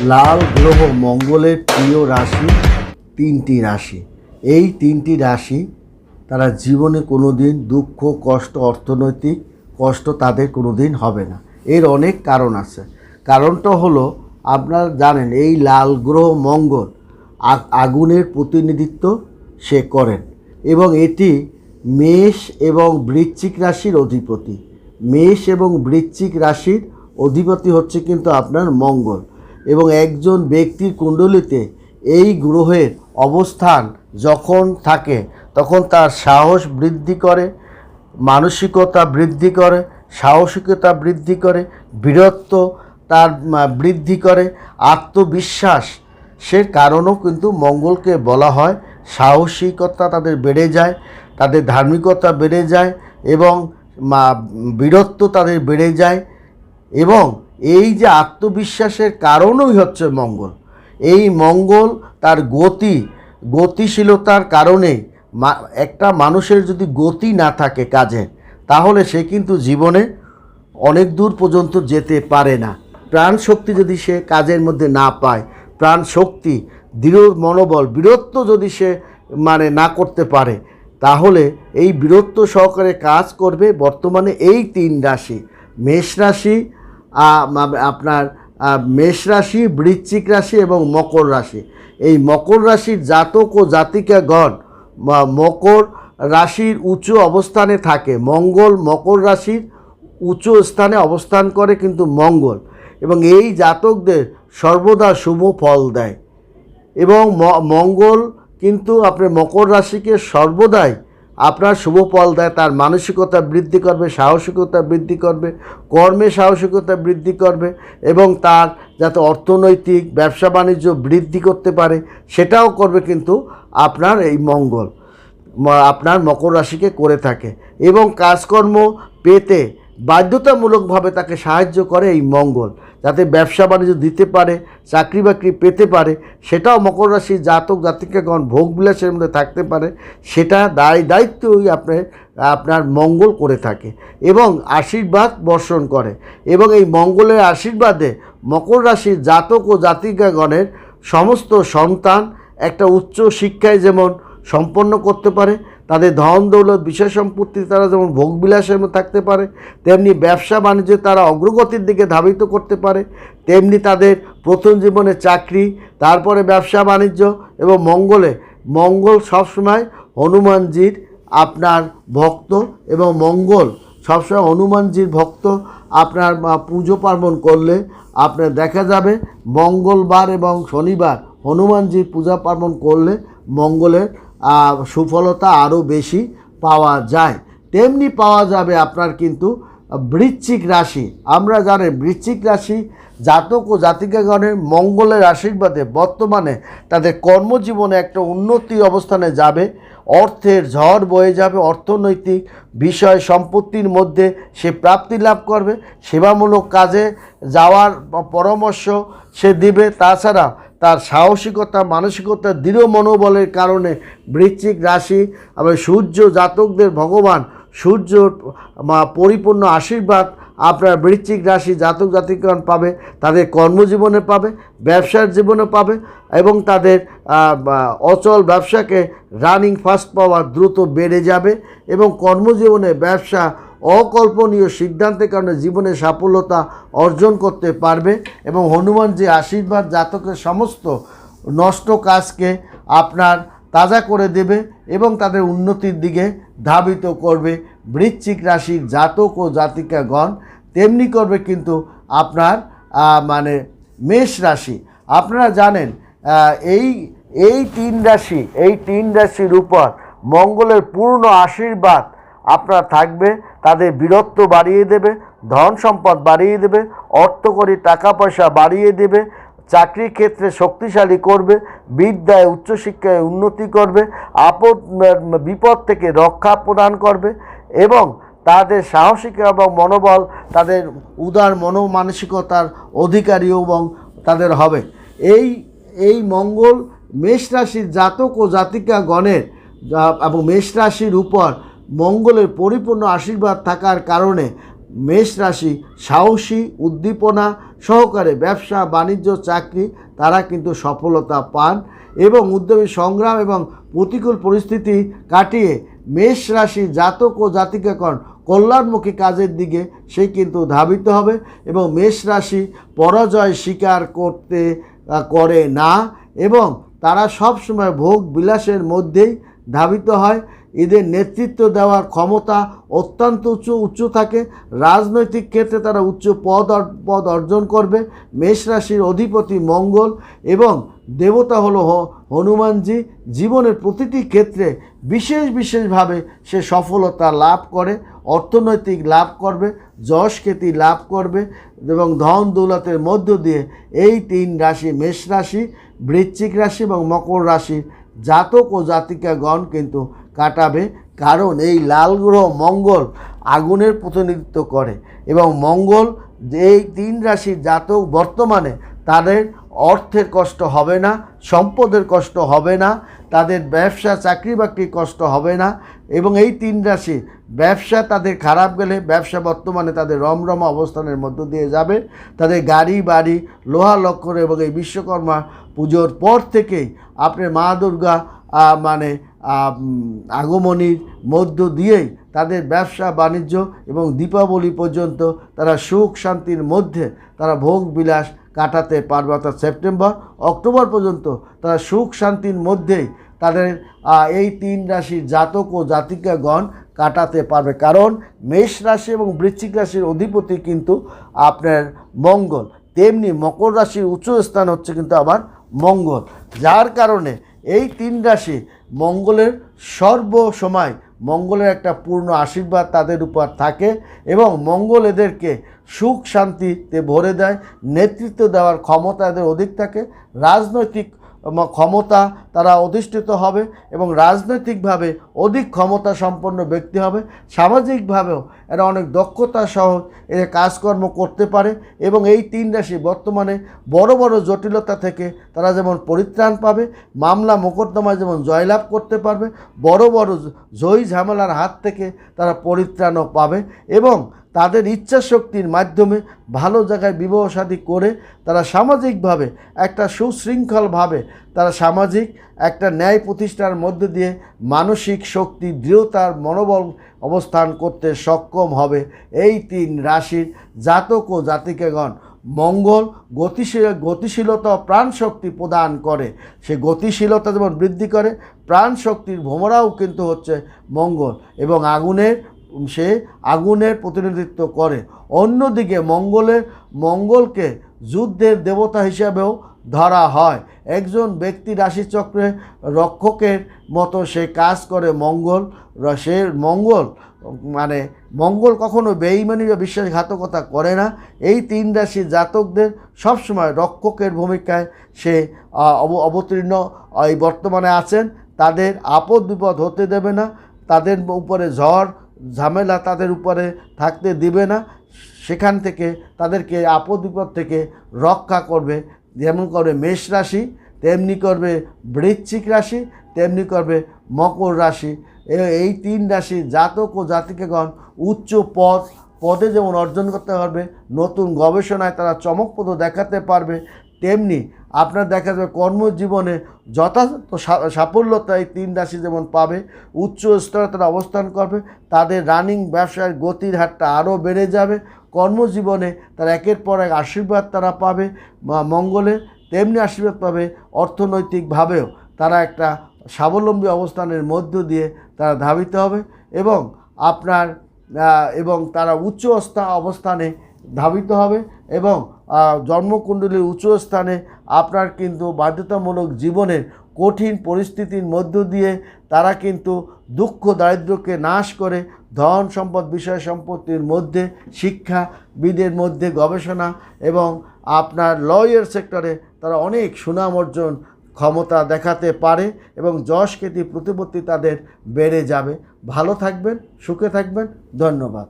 লাল গ্রহ মঙ্গলের প্রিয় রাশি তিনটি রাশি। এই তিনটি রাশি তারা জীবনে কোনো দিন দুঃখ, কষ্ট, অর্থনৈতিক কষ্ট তাদের কোনো দিন হবে না। এর অনেক কারণ আছে। কারণটা হলো, আপনারা জানেন, এই লাল গ্রহ মঙ্গল আগুনের প্রতিনিধিত্ব সে করেন এবং এটি মেষ এবং বৃশ্চিক রাশির অধিপতি। মেষ এবং বৃশ্চিক রাশির অধিপতি হচ্ছে কিন্তু আপনার মঙ্গল। এবং একজন ব্যক্তির কুণ্ডলিতে এই গ্রহের অবস্থান যখন থাকে, তখন তার সাহস বৃদ্ধি করে, মানসিকতা বৃদ্ধি করে, সাহসিকতা বৃদ্ধি করে, বীরত্ব তার বৃদ্ধি করে, আত্মবিশ্বাস সে কারণও কিন্তু মঙ্গলকে বলা হয়। সাহসিকতা তাদের বেড়ে যায়, তাদের ধার্মিকতা বেড়ে যায় এবং বীরত্ব তাদের বেড়ে যায় এবং এই যে আত্মবিশ্বাসের কারণই হচ্ছে মঙ্গল। এই মঙ্গল তার গতি, গতিশীলতার কারণে একটা মানুষের যদি গতি না থাকে কাজে, তাহলে সে কিন্তু জীবনে অনেক দূর পর্যন্ত যেতে পারে না। প্রাণ শক্তি যদি সে কাজের মধ্যে না পায় প্রাণ শক্তি দৃঢ় মনোবল, বীরত্ব যদি সে মানে না করতে পারে, তাহলে এই বীরত্ব সহকারে কাজ করবে বর্তমানে এই তিন রাশি। মেষ রাশি আপনার মেষ রাশি, বৃশ্চিক রাশি এবং মকর রাশি। এই মকর রাশির জাতক ও জাতিকাগণ মকর রাশির উঁচু অবস্থানে থাকে। মঙ্গল মকর রাশির উঁচু স্থানে অবস্থান করে কিন্তু মঙ্গল এবং এই জাতকদের সর্বদা শুভ ফল দেয়। এবং মঙ্গল কিন্তু আপনার মকর রাশিকে সর্বদাই আপনার শুভ ফল দেয়, তার মানসিকতা বৃদ্ধি করবে, সাহসিকতা বৃদ্ধি করবে, কর্মে সাহসিকতা বৃদ্ধি করবে এবং তার যাতে অর্থনৈতিক, ব্যবসা বাণিজ্য বৃদ্ধি করতে পারে, সেটাও করবে কিন্তু আপনার এই মঙ্গল, আপনার মকর রাশিকে করে থাকে এবং কাজকর্ম পেতে বাধ্যতামূলকভাবে তাকে সাহায্য করে এই মঙ্গল, যাতে ব্যবসা বাণিজ্য দিতে পারে, চাকরি বাকরি পেতে পারে, সেটাও মকর রাশির জাতক জাতিকাগণ ভোগ বিলাসের মধ্যে থাকতে পারে, সেটা দায় দায়িত্বই আপনার আপনার মঙ্গল করে থাকে এবং আশীর্বাদ বর্ষণ করে এবং এই মঙ্গলের আশীর্বাদে মকর রাশির জাতক ও জাতিকাগণের সমস্ত সন্তান একটা উচ্চ শিক্ষায় যেমন সম্পন্ন করতে পারে তাদের ধন দৌলত, বিষয় সম্পত্তি, তারা যেমন ভোগবিলাসের মধ্যে থাকতে পারে, তেমনি ব্যবসা বাণিজ্যে তারা অগ্রগতির দিকে ধাবিত করতে পারে, তেমনি তাদের প্রথম জীবনে চাকরি, তারপরে ব্যবসা বাণিজ্য এবং মঙ্গলে, মঙ্গল সবসময় হনুমানজির আপনার ভক্ত এবং মঙ্গল সবসময় হনুমানজির ভক্ত, আপনার পুজো পার্বণ করলে আপনার দেখা যাবে মঙ্গলবার এবং শনিবার হনুমানজির পূজা পার্বণ করলে মঙ্গলের সুফলতা আরও বেশি পাওয়া যায়। তেমনি পাওয়া যাবে আপনার কিন্তু বৃশ্চিক রাশি। আমরা জানি বৃশ্চিক রাশি জাতক ও জাতিকাগণের মঙ্গলের আশীর্বাদে বর্তমানে তাদের কর্মজীবনে একটা উন্নতি অবস্থানে যাবে। অর্থের ঝড় বয়ে যাবে, অর্থনৈতিক বিষয় সম্পত্তির মধ্যে সে প্রাপ্তি লাভ করবে। সেবামূলক কাজে যাওয়ার পরামর্শ সে দিবে। তাছাড়া তার সাহসিকতা, মানসিকতা, দৃঢ় মনোবলের কারণে বৃশ্চিক রাশি আবার সূর্য জাতকদের ভগবান সূর্য পরিপূর্ণ আশীর্বাদ আপনার বৃশ্চিক রাশি জাতক জাতিকরণ পাবে, তাদের কর্মজীবনে পাবে, ব্যবসার জীবনে পাবে এবং তাদের অচল ব্যবসাকে রানিং ফার্স্ট পাওয়ার দ্রুত বেড়ে যাবে এবং কর্মজীবনে ব্যবসা অকল্পনীয় সিদ্ধান্তের কারণে জীবনে সাফল্যতা অর্জন করতে পারবে এবং হনুমান যে আশীর্বাদ জাতকের সমস্ত নষ্ট কাজকে আপনার তাজা করে দেবে এবং তাদের উন্নতির দিকে ধাবিত করবে। বৃশ্চিক রাশির জাতক ও জাতিকাগণ তেমনি করবে কিন্তু আপনার মানে মেষ রাশি। আপনারা জানেন এই এই তিন রাশি, এই তিন রাশির উপর মঙ্গলের পূর্ণ আশীর্বাদ আপনার থাকবে। তাদের বীরত্ব বাড়িয়ে দেবে, ধন সম্পদ বাড়িয়ে দেবে অর্থকরী টাকা পয়সা বাড়িয়ে দেবে, চাকরির ক্ষেত্রে শক্তিশালী করবে, বিদ্যায়, উচ্চশিক্ষায় উন্নতি করবে, আপদ বিপদ থেকে রক্ষা প্রদান করবে এবং তাদের সাহসিক এবং মনোবল, তাদের উদার মনোমানসিকতার অধিকারী এবং তাদের হবে। এই এই মঙ্গল মেষ রাশির জাতক ও জাতিকা গণের এবং মেষ রাশির উপর মঙ্গলের পরিপূর্ণ আশীর্বাদ থাকার কারণে মেষ রাশি সাহসী, উদ্দীপনা সহকারে ব্যবসা, বাণিজ্য, চাকরি, তারা কিন্তু সফলতা পান এবং উদ্যমী সংগ্রাম এবং প্রতিকূল পরিস্থিতি কাটিয়ে মেষ রাশি জাতক ও জাতিকাগণ কল্যাণমুখী কাজের দিকে সে কিন্তু ধাবিত হবে এবং মেষ রাশি পরাজয় স্বীকার করতে করে না এবং তারা সবসময় ভোগ বিলাসের মধ্যেই ধাবিত হয়। এদের নেতৃত্ব দেওয়ার ক্ষমতা অত্যন্ত উচ্চ উচ্চ থাকে। রাজনৈতিক ক্ষেত্রে তারা উচ্চ পদ পদ অর্জন করবে। মেষ রাশির অধিপতি মঙ্গল এবং দেবতা হলো হনুমানজি। জীবনের প্রতিটি ক্ষেত্রে বিশেষ, বিশেষভাবে সে সফলতা লাভ করে, অর্থনৈতিক লাভ করবে, যশ খ্যাতি লাভ করবে এবং ধন দৌলতের মধ্য দিয়ে এই তিন রাশি, মেষ রাশি, বৃশ্চিক রাশি এবং মকর রাশির জাতক ও জাতিকাগণ কিন্তু কাটাবে, কারণ এই লাল গ্রহ মঙ্গল আগুনের প্রতিনিধিত্ব করে এবং মঙ্গল এই তিন রাশির জাতক বর্তমানে তাদের অর্থের কষ্ট হবে না, সম্পদের কষ্ট হবে না, তাদের ব্যবসা, চাকরি বাকরির কষ্ট হবে না এবং এই তিন রাশি ব্যবসা তাদের খারাপ গেলে ব্যবসা বর্তমানে তাদের রমরমা অবস্থানের মধ্য দিয়ে যাবে। তাদের গাড়ি, বাড়ি, লোহা লক্ষণ এবং এই বিশ্বকর্মা পুজোর পর থেকেই আপনার মা দুর্গা মানে আগমনীর মধ্য দিয়েই তাদের ব্যবসা, বাণিজ্য এবং দীপাবলি পর্যন্ত তারা সুখ শান্তির মধ্যে তারা ভোগ বিলাস কাটাতে পারবে। অর্থাৎ সেপ্টেম্বর, অক্টোবর পর্যন্ত তারা সুখ শান্তির মধ্যেই তাদের এই তিন রাশির জাতক ও জাতিকাগণ কাটাতে পারবে। কারণ মেষ রাশি এবং বৃশ্চিক রাশির অধিপতি কিন্তু আপনার মঙ্গল। তেমনি মকর রাশির উচ্চ স্থান হচ্ছে কিন্তু আবার মঙ্গল, যার কারণে এই তিন রাশি মঙ্গলের সর্ব সময় মঙ্গলের একটা পূর্ণ আশীর্বাদ তাদের উপর থাকে এবং মঙ্গল এদেরকে সুখ শান্তিতে ভরে দেয়, নেতৃত্ব দেওয়ার ক্ষমতা এদের অধিক থাকে, রাজনৈতিক ক্ষমতা তারা অধিষ্ঠিত হবে এবং রাজনৈতিকভাবে অধিক ক্ষমতা সম্পন্ন ব্যক্তি হবে। সামাজিকভাবেও এরা অনেক দক্ষতা সহ এরা কাজকর্ম করতে পারে এবং এই তিন রাশি বর্তমানে বড় বড় জটিলতা থেকে তারা যেমন পরিত্রাণ পাবে, মামলা মোকদ্দমায় যেমন জয়লাভ করতে পারবে, বড় বড় জয়ী ঝামেলার হাত থেকে তারা পরিত্রাণও পাবে এবং তাদের ইচ্ছা শক্তির মাধ্যমে ভালো জায়গায় বিবাহ শাদী করে তারা সামাজিকভাবে একটা সুশৃঙ্খলভাবে তারা সামাজিক একটা ন্যায় প্রতিষ্ঠার মধ্যে দিয়ে মানসিক শক্তি, দৃঢ়তার মনোবল অবস্থান করতে সক্ষম হবে। এই তিন রাশির জাতক ও জাতিকাগণ মঙ্গল গতিশীল গতিশীলতা প্রাণ শক্তি প্রদান করে। সে গতিশীলতা যেমন বৃদ্ধি করে প্রাণ শক্তির ভোমরাও কিন্তু হচ্ছে মঙ্গল এবং আগুনের সে আগুনের প্রতিনিধিত্ব করে। অন্যদিকে মঙ্গলের, মঙ্গলকে যুদ্ধের দেবতা হিসাবেও ধরা হয়। একজন ব্যক্তি রাশিচক্রে রক্ষকের মতো সে কাজ করে মঙ্গল সে মঙ্গল মানে মঙ্গল কখনো বেঈমানি বা বিশ্বাসঘাতকতা করে না। এই তিন রাশি জাতকদের সবসময় রক্ষকের ভূমিকায় সে অব- অবতীর্ণ এই বর্তমানে আছেন। তাদের আপদ বিপদ হতে দেবে না। তাদের উপরে ঝড় ঝামেলা তাদের উপরে থাকতে দিবে না। সেখান থেকে তাদেরকে আপদ বিপদ থেকে রক্ষা করবে, যেমন করবে মেষ রাশি, তেমনি করবে বৃশ্চিক রাশি, তেমনি করবে মকর রাশি। এই তিন রাশি জাতক ও জাতিকেগণ উচ্চ পদ, পদে যেমন অর্জন করতে পারবে, নতুন গবেষণায় তারা চমকপ্রদ দেখাতে পারবে তেমনি আপনার দেখা যাবে কর্মজীবনে যথাযথ সা- সাফল্যতা এই তিন রাশি যেমন পাবে, উচ্চ স্তরে তারা অবস্থান করবে, তাদের রানিং ব্যবসার গতির হারটা আরও বেড়ে যাবে, কর্মজীবনে তারা একের পর এক আশীর্বাদ তারা পাবে মা- মঙ্গলের তেমনি আশীর্বাদ পাবে অর্থনৈতিকভাবেও। তারা একটা স্বাবলম্বী অবস্থানের মধ্য দিয়ে তারা ধাবিত হবে এবং আপনার এবং তারা উচ্চ অবস্থানে ধাবিত হবে এবং জন্মকুণ্ডলীর উচ্চ স্থানে আপনার কিন্তু বাধ্যতামূলক জীবনের কঠিন পরিস্থিতির মধ্য দিয়ে তারা কিন্তু দুঃখ দারিদ্র্যকে নাশ করে ধন সম্পদ, বিষয় সম্পত্তির মধ্যে শিক্ষা বিদের মধ্যে গবেষণা এবং আপনার লয়ের সেক্টরে তারা অনেক সুনাম অর্জন ক্ষমতা দেখাতে পারে এবং যশ খ্যাতি, প্রতিপত্তি তাদের বেড়ে যাবে। ভালো থাকবেন, সুখে থাকবেন। ধন্যবাদ।